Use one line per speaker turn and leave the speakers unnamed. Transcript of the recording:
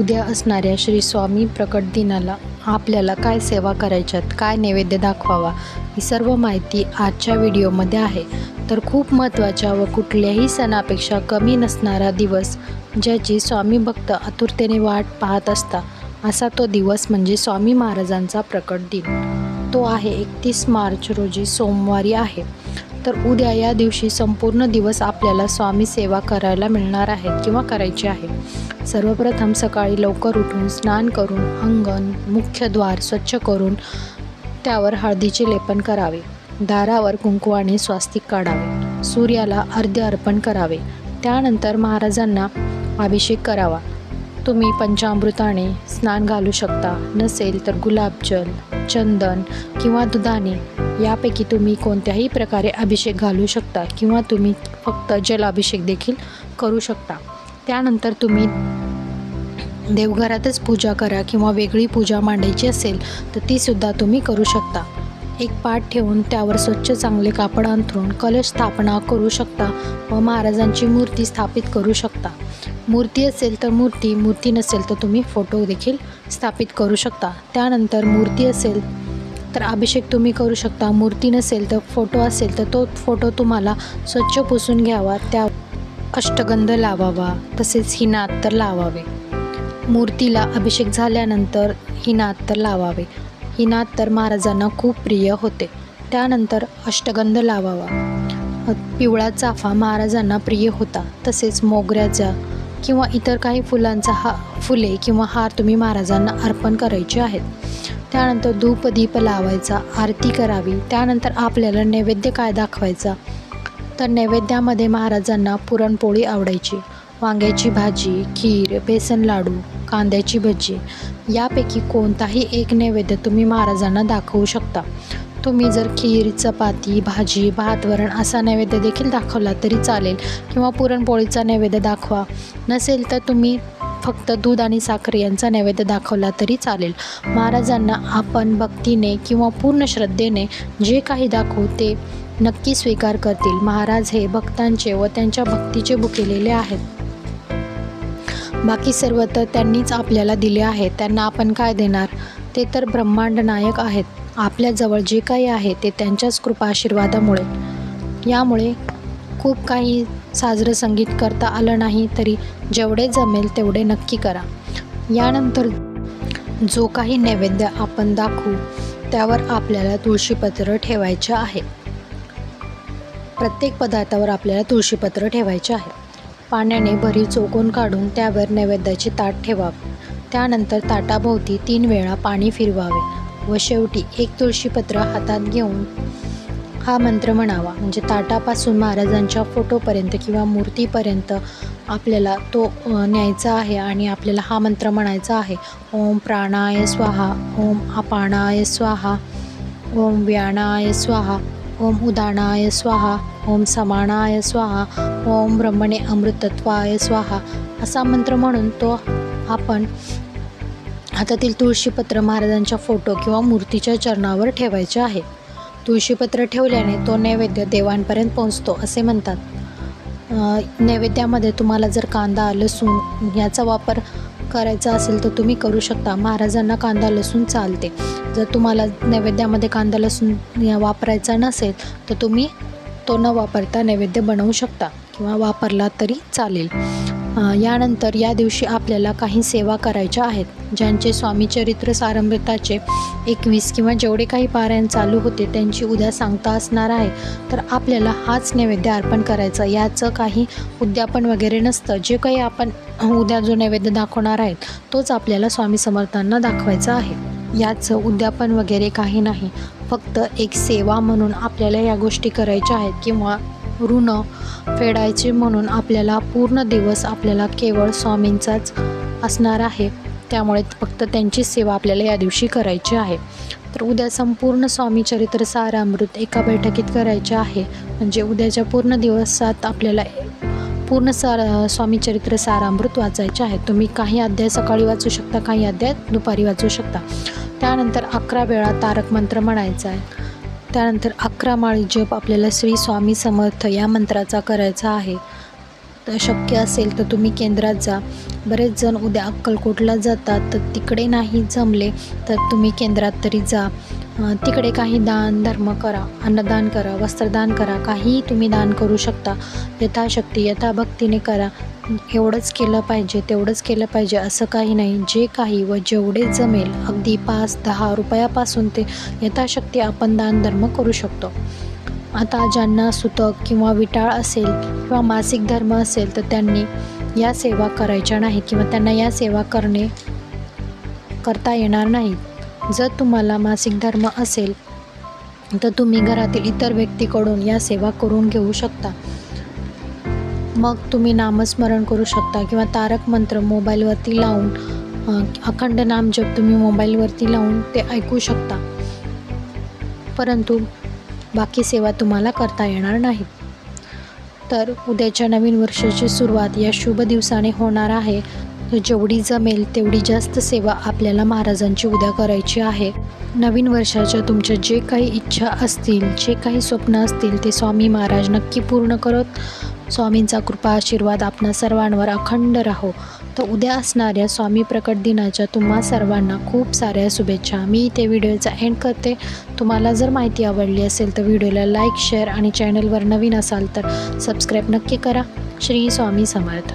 उद्या असणाऱ्या श्री स्वामी प्रकट दिनाला आपल्याला काय सेवा करायच्यात काय नैवेद्य दाखवावा ही सर्व माहिती आजच्या व्हिडिओमध्ये आहे. तर खूप महत्त्वाच्या व कुठल्याही सणापेक्षा कमी नसणारा दिवस ज्याची स्वामी भक्त आतुरतेने वाट पाहत असता असा तो दिवस म्हणजे स्वामी महाराजांचा प्रकट दिन. तो आहे एकतीस मार्च रोजी सोमवारी आहे. तर उद्या या दिवशी संपूर्ण दिवस आपल्याला स्वामी सेवा करायला मिळणार आहेत किंवा करायची आहे. सर्वप्रथम सकाळी लवकर उठून स्नान करून अंगण मुख्य द्वार स्वच्छ करून त्यावर हळदीचे लेपन करावे. दारावर कुंकुवाने स्वास्तिक काढावे. सूर्याला अर्ध्य अर्पण करावे. त्यानंतर महाराजांना अभिषेक करावा. तुम्ही पंचामृताने स्नान घालू शकता. नसेल तर गुलाबजल चंदन किंवा दुधाने यापैकी तुम्ही कोणत्याही प्रकारे अभिषेक घालू शकता किंवा तुम्ही फक्त जलाभिषेक देखील करू शकता. त्यानंतर तुम्ही देवघरातच पूजा करा किंवा वेगळी पूजा मांडायची असेल तर तीसुद्धा तुम्ही करू शकता. एक पाट ठेवून त्यावर स्वच्छ चांगले कापड अंथरून कलश स्थापना करू शकता व महाराजांची मूर्ती स्थापित करू शकता. मूर्ती असेल तर मूर्ती मूर्ती नसेल तर तुम्ही फोटो देखील स्थापित करू शकता. त्यानंतर मूर्ती असेल तर अभिषेक तुम्ही करू शकता. मूर्ती नसेल तर फोटो असेल तर तो फोटो तुम्हाला स्वच्छ पुसून घ्यावा त्या अष्टगंध लावावा तसेच हिनात तर लावावे. मूर्तीला अभिषेक झाल्यानंतर हिनात तर लावावे. हिना तर महाराजांना खूप प्रिय होते. त्यानंतर अष्टगंध लावावा. पिवळा चाफा महाराजांना प्रिय होता. तसेच मोगऱ्याचा किंवा इतर काही फुलांचा हा फुले किंवा हार तुम्ही महाराजांना अर्पण करायचे आहेत. त्यानंतर धूप दीप लावायचा आरती करावी. त्यानंतर आपल्याला नैवेद्य काय दाखवायचा? तर नैवेद्यामध्ये महाराजांना पुरणपोळी आवडायची. वांग्याची भाजी खीर बेसन लाडू कांद्याची भजी. यापैकी कोणताही एक नैवेद्य तुम्ही महाराजांना दाखवू शकता. तुम्ही जर खीर चपाती भाजी भात वरण असा नैवेद्य देखील दाखवला तरी चालेल किंवा पुरणपोळीचा नैवेद्य दाखवा. नसेल तर तुम्ही फक्त दूध आणि साखर यांचा नैवेद्य दाखवला तरी चालेल. महाराजांना आपण भक्तीने किंवा पूर्ण श्रद्धेने जे काही दाखवू ते नक्की स्वीकार करतील. महाराज हे भक्तांचे व त्यांच्या भक्तीचे भुकेलेले आहेत. बाकी सर्व तर त्यांनीच आपल्याला दिले आहे त्यांना आपण काय देणार? ते तर ब्रह्मांड नायक आहेत. आपल्याजवळ जे काही आहे ते त्यांच्याच कृपा आशीर्वादामुळे. यामुळे खूप काही साजरं संगीत करता आलं नाही तरी जेवढे जमेल तेवढे नक्की करा. यानंतर जो काही नैवेद्य आपण दाखवू त्यावर आपल्याला तुळशीपत्र ठेवायचे आहे. प्रत्येक पदार्थावर आपल्याला तुळशीपत्र ठेवायचे आहे. पाण्याने भरी चोकून काढून त्यावर नैवेद्याचे ताट ठेवावे. त्यानंतर ताटाभोवती तीन वेळा पाणी फिरवावे व शेवटी एक तुळशीपत्र हातात घेऊन हा मंत्र म्हणावा. म्हणजे ताटापासून महाराजांच्या फोटोपर्यंत किंवा मूर्तीपर्यंत आपल्याला तो न्यायचा आहे आणि आपल्याला हा मंत्र म्हणायचा आहे. ओम प्राणाय स्वाहा ओम अपाणाय स्वाहा ओम व्याणाय स्वाहा. ओम उदानाय स्वाहा ओम समानाय स्वाहा ओम ब्रह्मणे अमृतत्वाय स्वाहा असा मंत्र म्हणून तो आपण हातातील तुळशीपत्र महाराजांच्या फोटो किंवा मूर्तीच्या चरणावर ठेवायचे आहे. तुळशीपत्र ठेवल्याने तो नैवेद्य देवांपर्यंत पोहोचतो असे म्हणतात. नैवेद्यामध्ये तुम्हाला जर कांदा लसूण याचा वापर करायचा असेल तर तुम्ही करू शकता. महाराजांना कांदा लसूण चालते. जर तुम्हाला नैवेद्यामध्ये कांदा लसूण वापरायचा नसेल तर तुम्ही तो न वापरता नैवेद्य बनवू शकता किंवा वापरला तरी चालेल. यानंतर या दिवशी आपल्याला काही सेवा करायच्या आहेत ज्यांचे स्वामी चरित्र सारंभताचे एकवीस किंवा जेवढे काही पारायण चालू होते त्यांची उद्या सांगता असणार आहे. तर आपल्याला हाच नैवेद्य अर्पण करायचं. याचं काही उद्यापन वगैरे नसतं. जे काही आपण उद्या जो नैवेद्य दाखवणार आहेत तोच आपल्याला स्वामी समर्थांना दाखवायचा आहे. याचं उद्यापन वगैरे काही नाही. फक्त एक सेवा म्हणून आपल्याला या गोष्टी करायच्या आहेत किंवा ऋण फेडायचे म्हणून आपल्याला पूर्ण दिवस आपल्याला केवळ स्वामींचाच असणार आहे. त्यामुळे फक्त त्यांची सेवा आपल्याला या दिवशी करायची आहे. तर उद्या संपूर्ण स्वामी चरित्र सारामृत एका बैठकीत करायचे आहे. म्हणजे उद्याच्या पूर्ण दिवसात आपल्याला पूर्ण सार स्वामी चरित्र सारामृत वाचायचे आहे. तुम्ही काही अध्याय सकाळी वाचू शकता काही अध्याय दुपारी वाचू शकता. त्यानंतर अकरा वेळा तारक मंत्र म्हणायचा आहे. त्यानंतर अकरा माळी जप आपल्याला श्री स्वामी समर्थ या मंत्राचा करायचा आहे. शक्य असेल तर तुम्ही केंद्रात जा. बरेच जण उद्या अक्कलकोटला जातात तर तिकडे नाही जमले तर तुम्ही केंद्रात तरी जा. तिकडे काही दान धर्म करा अन्नदान करा वस्त्रदान करा काहीही तुम्ही दान करू शकता. यथाशक्ती यथाभक्तीने करा. एवढंच केलं पाहिजे तेवढंच केलं पाहिजे असं काही नाही. जे काही व जेवढे जमेल अगदी पाच दहा रुपयापासून ते यथाशक्ती आपण दान धर्म करू शकतो. आता ज्यांना सुतक किंवा विटाळ असेल किंवा मासिक धर्म असेल तर त्यांनी या सेवा करायच्या नाही किंवा त्यांना या सेवा करणे करता येणार नाही जर तुम्हाला मासिक धर्म असेल तर तुम्ही घरातील इतर व्यक्तीकडून या सेवा करून घेऊ शकता. मग तुम्ही नामस्मरण करू शकता किंवा तारक मंत्र मोबाईलवरती लावून अखंड नाम जप तुम्ही मोबाईलवरती लावून ते ऐकू शकता. परंतु बाकी सेवा तुम्हाला करता येणार नाहीत तर उद्याच्या नवीन वर्षाची सुरुवात या शुभ दिवसाने होणार आहे. जेवढी जमेल तेवढी जास्त सेवा आपल्याला महाराजांची उद्या करायची आहे. नवीन वर्षाच्या तुमच्या जे काही इच्छा असतील जे काही स्वप्न असतील ते स्वामी महाराज नक्की पूर्ण करत स्वामींचा कृपा आशीर्वाद आपणा सर्वांवर अखंड राहो. तर उद्या असणाऱ्या स्वामी प्रकट दिनाच्या तुम्हा सर्वांना खूप साऱ्या शुभेच्छा. मी इथे व्हिडिओचा एंड करते. तुम्हाला जर माहिती आवडली असेल तर व्हिडिओला लाईक शेअर आणि चॅनलवर नवीन असाल तर सबस्क्राईब नक्की करा. श्री स्वामी समर्थ.